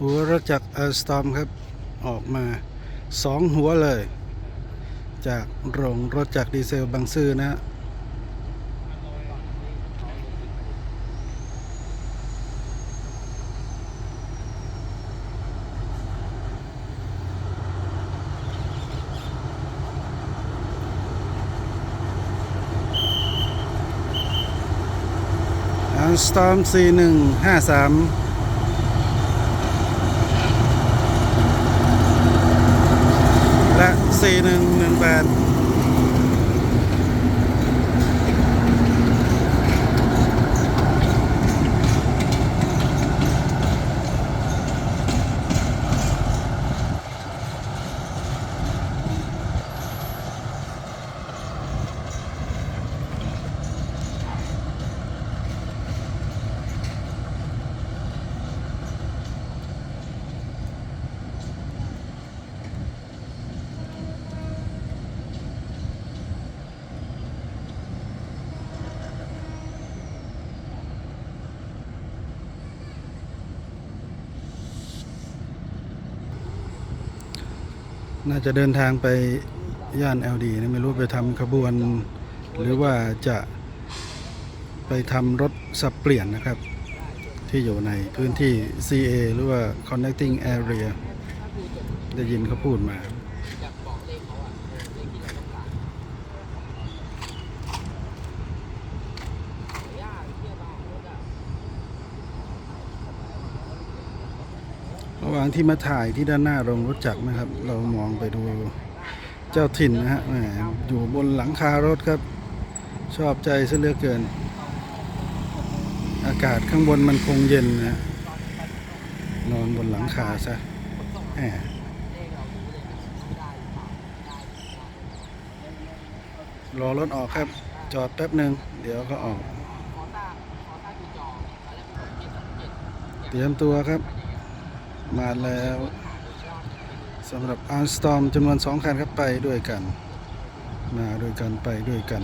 หัวรถจักรเออสตอมครับ ออกมาสองหัวเลย จากโรงรถจักรดีเซลบางซื่อนะฮะอันสตอมสี่ สี่หนึ่งหนึ่4 1 1 8 น่าจะเดินทางไปย่าน LD นะไม่รู้ไปทำขบวน หรือว่าจะไปทำรถสับเปลี่ยนนะครับ ที่อยู่ในพื้นที่ CA หรือว่า connecting area ได้ยินเขาพูดมา ระหว่างที่มาถ่ายที่ด้านหน้าโรงรถจักรนะครับ เรามองไปดูเจ้าถิ่นนะฮะอยู่บนหลังคารถครับ ชอบใจซะเหลือเกิน อากาศข้างบนมันคงเย็นนะนอนบนหลังคาซะแหมรอรถออกครับ จอดแป๊บหนึ่งเดี๋ยวก็ออก เตรียมตัวครับ มาแล้วสำหรับอาร์สตอมจำนวนสองคันครับไปด้วยกัน มาด้วยกันไปด้วยกัน